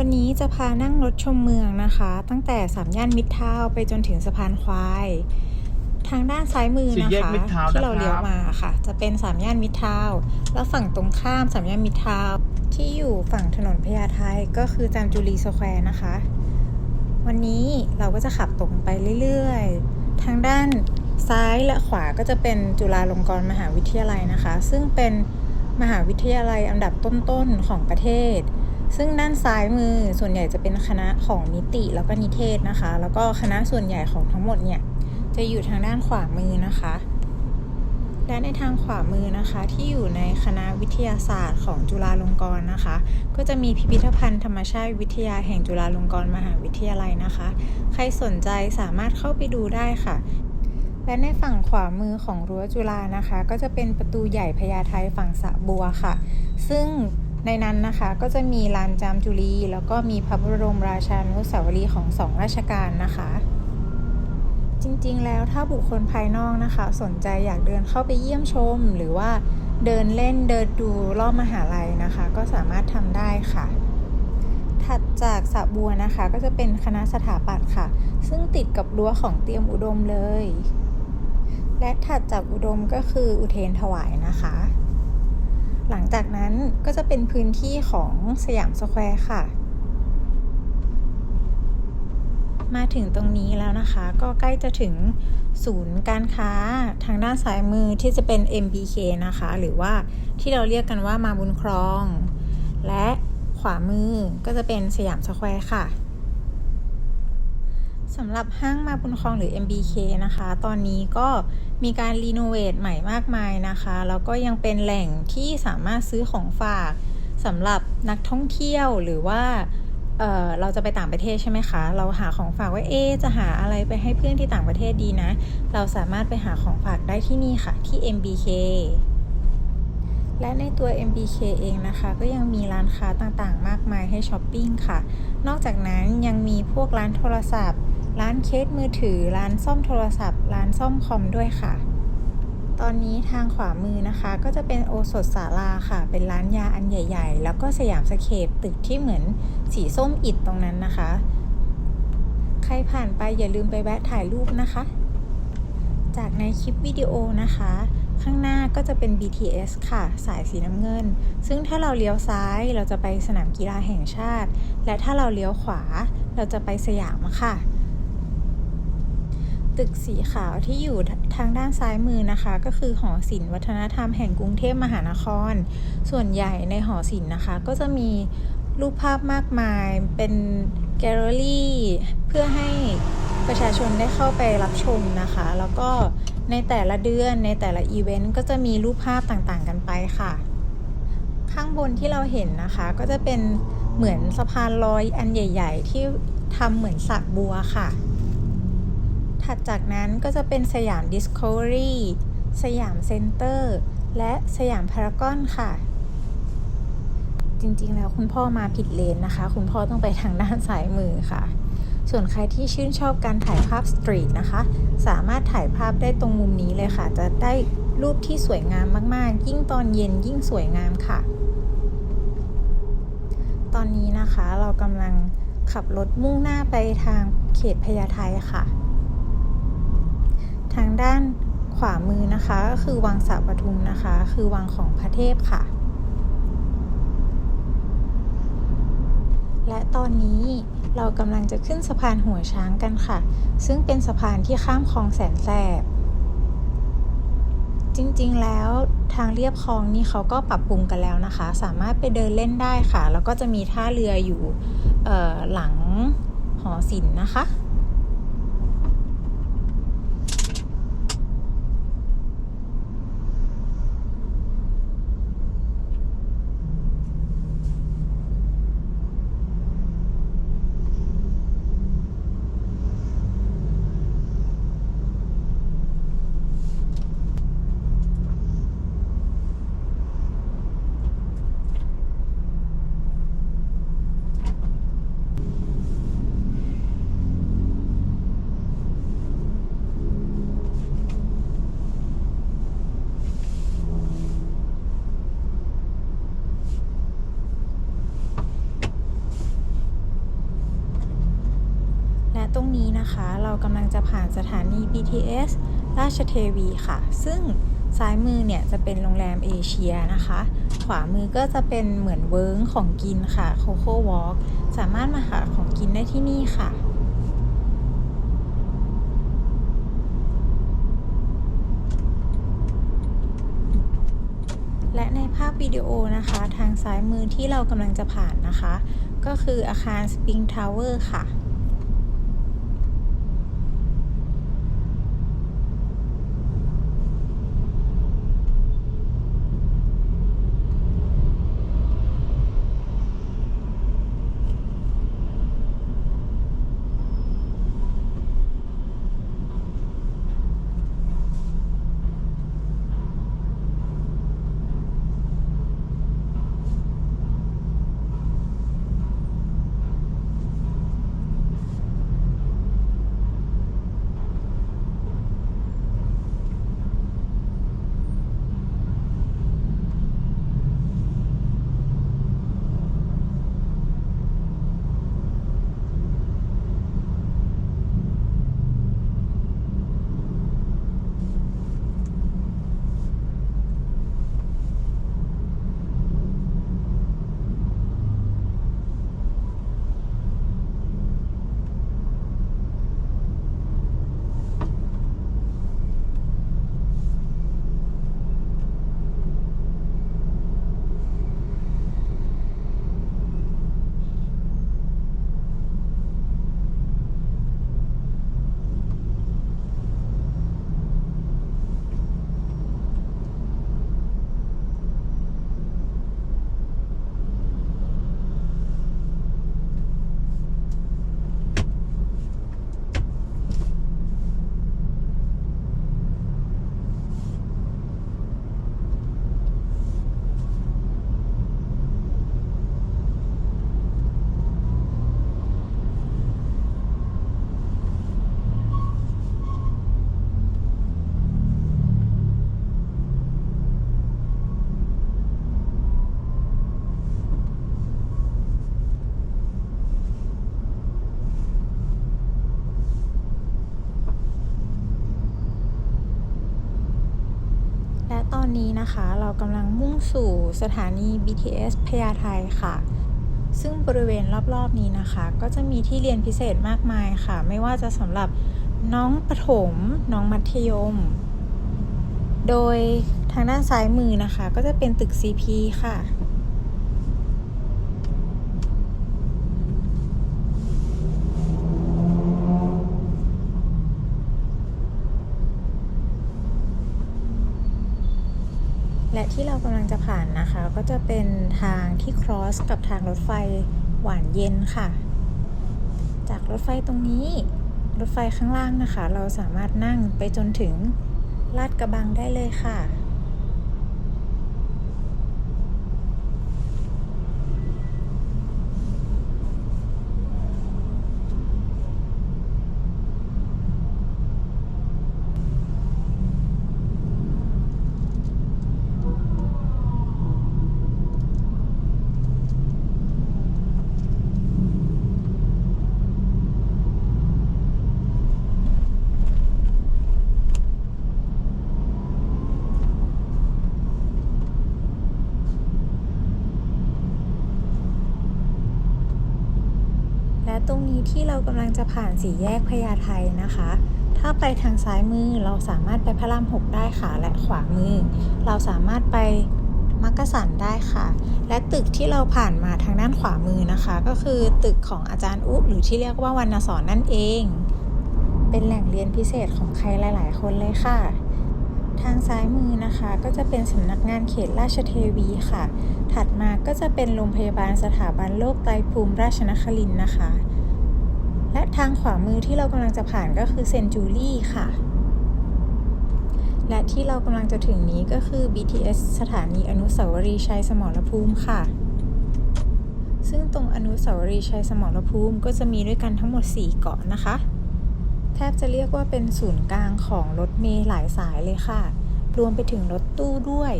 วันนี้จะพานั่งรถชมเมืองนะคะ ตั้งแต่สามย่านมิตรทาวน์ไปจนถึงสะพานควาย ทางด้านซ้ายมือสี่นะแยกคะมิตรทาวน์ที่เรานะครับเลี้ยวมาค่ะ จะเป็นสามย่านมิตรทาวน์แล้วฝั่งตรงข้ามสามย่านมิตรทาวน์ที่อยู่ฝั่งถนนพญาไทก็คือจามจุรีสแควร์นะคะ วันนี้เราก็จะขับตรงไปเรื่อยๆ ทางด้านซ้ายและขวาก็จะเป็นจุฬาลงกรณ์มหาวิทยาลัยนะคะ ซึ่งเป็นมหาวิทยาลัยอันดับต้นๆของประเทศ ซึ่งด้านซ้ายมือส่วนใหญ่จะเป็นคณะของนิติแล้วก็นิเทศนะคะ แล้วก็คณะส่วนใหญ่ของทั้งหมดเนี่ยจะอยู่ทางด้านขวามือนะคะ และในทางขวามือนะคะ ที่อยู่ในคณะวิทยาศาสตร์ของจุฬาลงกรณ์นะคะ ก็จะมีพิพิธภัณฑ์ธรรมชาติวิทยาแห่งจุฬาลงกรณ์มหาวิทยาลัยนะคะ ใครสนใจสามารถเข้าไปดูได้ค่ะและในฝั่งขวามือของรั้วจุฬานะคะ ก็จะเป็นประตูใหญ่พญาไทฝั่งสะบัวค่ะ ซึ่ง ในนั้นนะคะก็จะมีลานจามจุลีแล้วก็มีพระบรมราชานุสาวรีย์ของสองราชการนะคะ จริงๆแล้วถ้าบุคคลภายนอกนะคะ สนใจอยากเดินเข้าไปเยี่ยมชม หรือว่าเดินเล่นเดินดูรอบมหาลัยนะคะ ก็สามารถทำได้ค่ะ ถัดจากสระบัวนะคะ ก็จะเป็นคณะสถาปัตย์ค่ะ ซึ่งติดกับรั้วของเตรียมอุดมเลย และถัดจากอุดมก็คืออุเทนถวายนะคะ หลังจากนั้นก็จะเป็นพื้นที่ของสยามสแควร์ค่ะ มาถึงตรงนี้แล้วนะคะ ก็ใกล้จะถึงศูนย์การค้าทางด้านซ้ายมือที่จะเป็น MBK นะคะ หรือว่าที่เราเรียกกันว่ามาบุญครอง และขวามือก็จะเป็นสยามสแควร์ค่ะ สำหรับห้างมาบุญครองหรือ MBK นะคะ ตอนนี้ก็มีการรีโนเวทใหม่มากมายนะคะ แล้วก็ยังเป็นแหล่งที่สามารถซื้อของฝากสำหรับนักท่องเที่ยวหรือว่าเเราจะไปต่างประเทศใช่ไหมคะ เราหาของฝากว่าเอ๊จะหาอะไรไปให้เพื่อนที่ต่างประเทศดีนะ เราสามารถไปหาของฝากได้ที่นี่ค่ะที่ MBK และในตัว MBK เองนะคะ ก็ยังมีร้านค้าต่างๆ มากมายให้ช้อปปิ้งค่ะ นอกจากนั้นยังมีพวกร้านโทรศัพท์ ร้านเคสมือถือ ร้านซ่อมโทรศัพท์ ร้านซ่อมคอมด้วยค่ะ ตอนนี้ทางขวามือนะคะ ก็จะเป็นโอสถสาราค่ะ เป็นร้านยาอันใหญ่ ๆ แล้วก็สยามสเคปตึกที่เหมือนสีส้มอิฐตรงนั้นนะคะ ใครผ่านไปอย่าลืมไปแวะถ่ายรูปนะคะ จากในคลิปวิดีโอนะคะ ข้างหน้าก็จะเป็น BTS ค่ะ สายสีน้ำเงิน ซึ่งถ้าเราเลี้ยวซ้ายเราจะไปสนามกีฬาแห่งชาติ และถ้าเราเลี้ยวขวาเราจะไปสยามค่ะ ตึกสีขาวที่อยู่ทางด้านซ้ายมือนะคะ ก็คือหอศิลป์วัฒนธรรมแห่งกรุงเทพมหานคร ส่วนใหญ่ในหอศิลป์นะคะ ก็จะมีรูปภาพมากมายเป็นแกลเลอรี่เพื่อให้ประชาชนได้เข้าไปรับชมนะคะ แล้วก็ในแต่ละเดือนในแต่ละอีเวนต์ก็จะมีรูปภาพต่างๆกันไปค่ะ ข้างบนที่เราเห็นนะคะ ก็จะเป็นเหมือนสะพานลอยอันใหญ่ ๆ ที่ทำเหมือนสระบัวค่ะ ถัดจากนั้นก็จะเป็นสยาม Discovery สยามเซ็นเตอร์ และสยามพารากอนค่ะ จริงๆแล้วคุณพ่อมาผิดเลนนะคะ คุณพ่อต้องไปทางด้านซ้ายมือค่ะ ส่วนใครที่ชื่นชอบการถ่ายภาพสตรีทนะคะ สามารถถ่ายภาพได้ตรงมุมนี้เลยค่ะ จะได้รูปที่สวยงามมากๆ ยิ่งตอนเย็นยิ่งสวยงามค่ะ ตอนนี้นะคะเรากำลังขับรถมุ่งหน้าไปทางเขตพญาไทค่ะ ทางด้านขวามือนะคะก็คือวังสระปทุมนะคะ คือวังของพระเทพค่ะ และตอนนี้เรากำลังจะขึ้นสะพานหัวช้างกันค่ะ ซึ่งเป็นสะพานที่ข้ามคลองแสนแสบจริงๆ แล้วทางเรียบคลองนี่เขาก็ปรับปรุงกันแล้วนะคะ สามารถไปเดินเล่นได้ค่ะ แล้วก็จะมีท่าเรืออยู่หลังหอศิลป์นะคะ ตรงนี้นะคะ เรากำลังจะผ่านสถานี BTS ราชเทวีค่ะ ซึ่งซ้ายมือเนี่ยจะเป็นโรงแรมเอเชียนะคะ ขวามือก็จะเป็นเหมือนเวิร์งของกินค่ะโคโค่วอล์กสามารถมาหาของกินได้ที่นี่ค่ะและในภาพวิดีโอนะคะ ทางซ้ายมือที่เรากำลังจะผ่านนะคะ ก็คืออาคาร Spring Tower ค่ะ นี้นะคะ เรากำลังมุ่งสู่สถานี BTS พญาไทค่ะ ซึ่งบริเวณรอบๆนี้นะคะ ก็จะมีที่เรียนพิเศษมากมายค่ะ ไม่ว่าจะสำหรับน้องประถม น้องมัธยม โดยทางด้านซ้ายมือนะคะ ก็จะเป็นตึก CP ค่ะ และที่เรากำลังจะผ่านนะคะ ก็จะเป็นทางที่ครอสกับทางรถไฟหวานเย็นค่ะ จากรถไฟตรงนี้รถไฟข้างล่างนะคะ เราสามารถนั่งไปจนถึงลาดกระบังได้เลยค่ะ ตรงนี้ที่เรากำลังจะผ่านสี่แยกพญาไทนะคะ ถ้าไปทางซ้ายมือเราสามารถไปพระรามหกได้ค่ะ และขวามือ เราสามารถไปมักกะสันได้ค่ะ และตึกที่เราผ่านมาทางด้านขวามือนะคะ ก็คือตึกของอาจารย์อุหรือที่เรียกว่าวรรณสอนนั่นเอง เป็นแหล่งเรียนพิเศษของใครหลาย ๆ คนเลยค่ะ ทางซ้ายมือนะคะก็จะเป็นสำนักงานเขตราชเทวีค่ะ ถัดมาก็จะเป็นโรงพยาบาลสถาบันโรคไตภูมิราชนครินนะคะ ทางขวามือที่เรากำลังจะผ่านก็คือเซนจูรี่ค่ะ และที่เรากำลังจะถึงนี้ก็คือ BTS สถานีอนุสาวรีย์ชัยสมรภูมิค่ะ ซึ่งตรงอนุสาวรีย์ชัยสมรภูมิก็จะมีด้วยกันทั้งหมด 4 เกาะนะคะ แทบจะเรียกว่าเป็นศูนย์กลางของรถเมล์หลายสายเลยค่ะ รวมไปถึงรถตู้ด้วย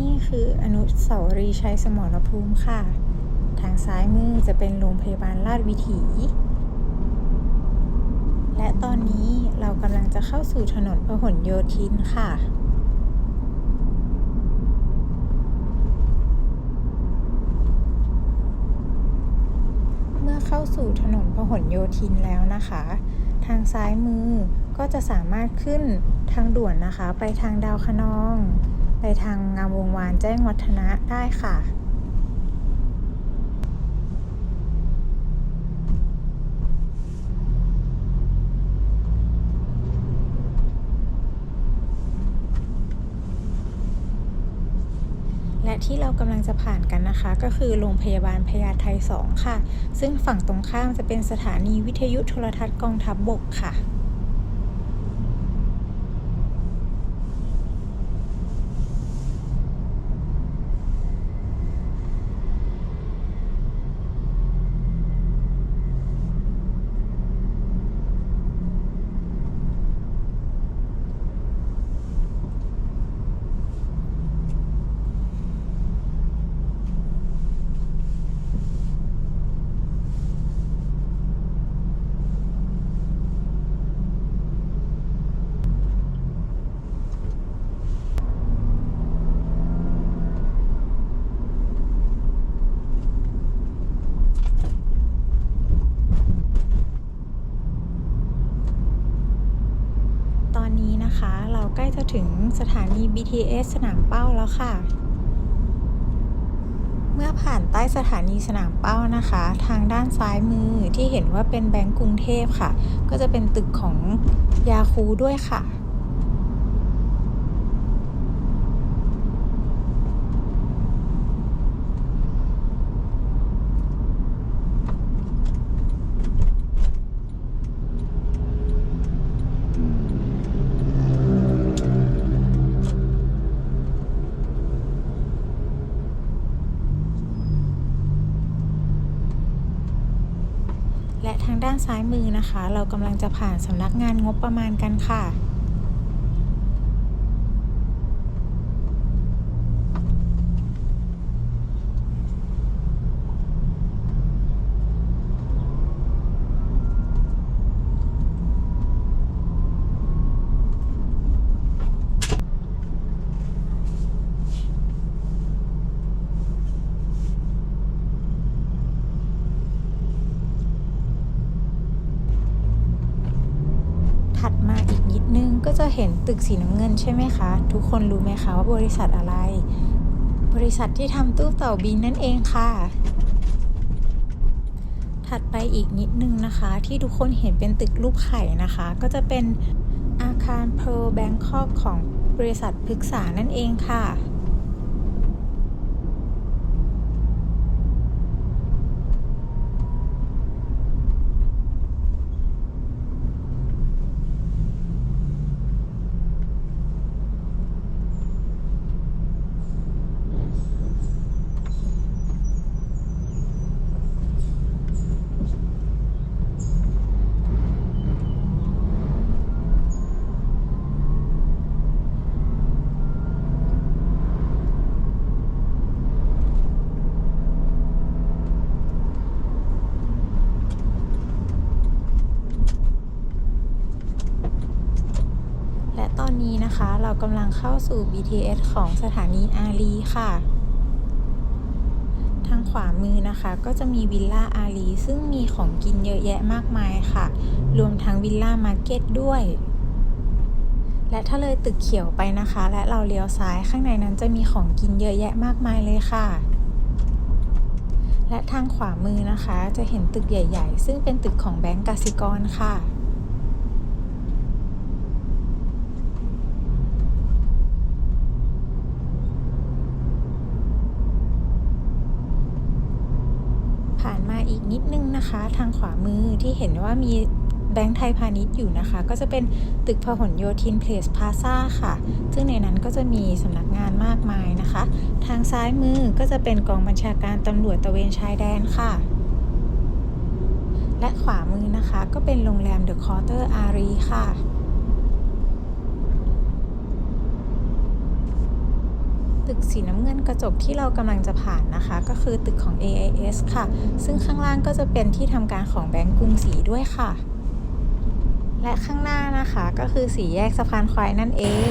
นี่คืออนุสาวรีย์ชัยสมรภูมิค่ะ ทางซ้ายมือจะเป็นโรงพยาบาลราชวิถี และตอนนี้เรากำลังจะเข้าสู่ถนนพหลโยธินค่ะเมื่อเข้าสู่ถนนพหลโยธินแล้วนะคะ ทางซ้ายมือก็จะสามารถขึ้นทางด่วนนะคะ ไปทางดาวคะนอง ไปทางงามวงวานแจ้งวัฒนะได้ค่ะและที่เรากำลังจะผ่านกันนะคะ ก็คือโรงพยาบาลพญาไท2ค่ะ ซึ่งฝั่งตรงข้ามจะเป็นสถานีวิทยุโทรทัศน์กองทัพบบกค่ะ ตอนนี้นะคะเราใกล้จะ ถึงสถานี BTS สนามเป้าแล้วค่ะ เมื่อผ่านใต้สถานีสนามเป้านะคะ ทางด้านซ้ายมือที่เห็นว่าเป็นแบงก์กรุงเทพค่ะ ก็จะเป็นตึกของยาคูด้วยค่ะ ด้านซ้ายมือนะคะ เรากำลังจะผ่านสำนักงานงบประมาณกันค่ะ ถัดมาอีกนิดนึง ก็จะเห็นตึกสีน้ำเงินใช่ไหมคะ ทุกคนรู้ไหมคะว่าบริษัทอะไร บริษัทที่ทำตู้เต่าบินนั่นเองค่ะ ถัดไปอีกนิดนึงนะคะ ที่ทุกคนเห็นเป็นตึกรูปไข่นะคะ ก็จะเป็นอาคารเพลแบงคอกของบริษัทพฤกษานั่นเองค่ะตอนนี้นะคะ เรากำลังเข้าสู่ BTS ของสถานีอารีค่ะ ทางขวามือนะคะก็จะมีวิลล่าอารีซึ่งมีของกินเยอะแยะมากมายค่ะ รวมทั้งวิลล่ามาร์เก็ตด้วย และถ้าเลยตึกเขียวไปนะคะ และเราเลี้ยวซ้ายข้างในนั้นจะมีของกินเยอะแยะมากมายเลยค่ะและทางขวามือนะคะจะเห็นตึกใหญ่ ๆ ซึ่งเป็นตึกของแบงก์กสิกรค่ะ ผ่านมาอีก นะคะ ทางขวามือที่เห็นว่ามีแบงก์ไทยพาณิชย์อยู่นะคะ ก็จะเป็นตึกพหลโยธินเพลสพาซาค่ะ ซึ่งในนั้นก็จะมีสำนักงานมากมายนะคะ ทางซ้ายมือก็จะเป็นกองบัญชาการตำรวจตะเวนชายแดนค่ะ และขวามือนะคะก็เป็นโรงแรมเดอะคอร์เตอร์อารีค่ะ ตึกสีน้ำเงินกระจกที่เรากำลังจะผ่านนะคะ ก็คือตึกของ AIS ค่ะ ซึ่งข้างล่างก็จะเป็นที่ทำการของแบงก์กรุงศรีด้วยค่ะ และข้างหน้านะคะก็คือสีแยกสะพานควายนั่นเอง